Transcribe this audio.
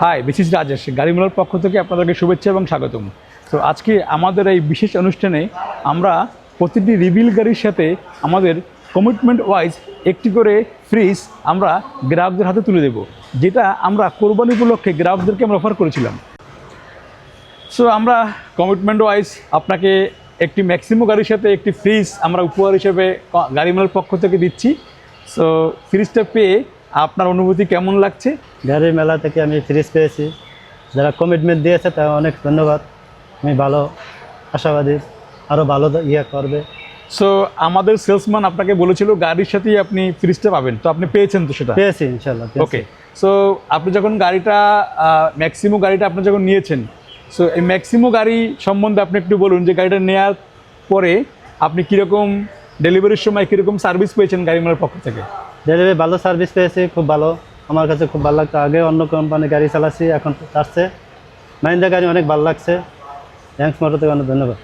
High this is Rajesh গাড়িমোলার পক্ষ থেকে আপনাদেরকে শুভেচ্ছা এবং স্বাগতম। তো আজকে আমাদের এই বিশেষ অনুষ্ঠানে আমরা প্রতিটি রিভিল গাড়ির সাথে আমাদের কমিটমেন্ট ওয়াইজ একটি করে ফ্রিজ আমরা গ্রাহকদের হাতে তুলে দেব, যেটা আমরা কোরবানি উপলক্ষে গ্রাহকদেরকে আমরা অফার করেছিলাম। সো আমরা কমিটমেন্ট ওয়াইজ আপনাকে একটি ম্যাক্সিমো গাড়ির সাথে একটি ফ্রিজ আমরা উপহার হিসেবে গাড়িমালার পক্ষ থেকে দিচ্ছি। সো ফ্রিজটা পেয়ে আপনার অনুভূতি কেমন লাগছে? গাড়ির মেলা থেকে আমি ফ্রিজ পেয়েছি। যারা কমিটমেন্ট দিয়েছে তা অনেক ধন্যবাদ। আমি ভালো আশাবাদী আরও ভালো ইয়ে করবে। সো আমাদের সেলসম্যান আপনাকে বলেছিল গাড়ির সাথেই আপনি ফ্রিজটা পাবেন। তো আপনি পেয়েছেন তো সেটা? পেয়েছি ইনশাল্লাহ ওকে সো আপনি যখন গাড়িটা ম্যাক্সিমো গাড়িটা আপনি যখন নিয়েছেন সো এই ম্যাক্সিমো গাড়ি সম্বন্ধে আপনি একটু বলুন যে গাড়িটা নেওয়ার পরে আপনি কীরকম ডেলিভারির সময় কীরকম সার্ভিস পেয়েছেন গাড়ি মালার পক্ষ থেকে? ডেলিভারি ভালো সার্ভিস পেয়েছি, খুব ভালো। আমার কাছে খুব ভালো লাগতো। আগে অন্য কোম্পানির গাড়ি চালাচ্ছি, এখন আসছে। মাহিন্দা গাড়ি অনেক ভালো লাগছে। থ্যাংকস মোটর থেকে অনেক ধন্যবাদ।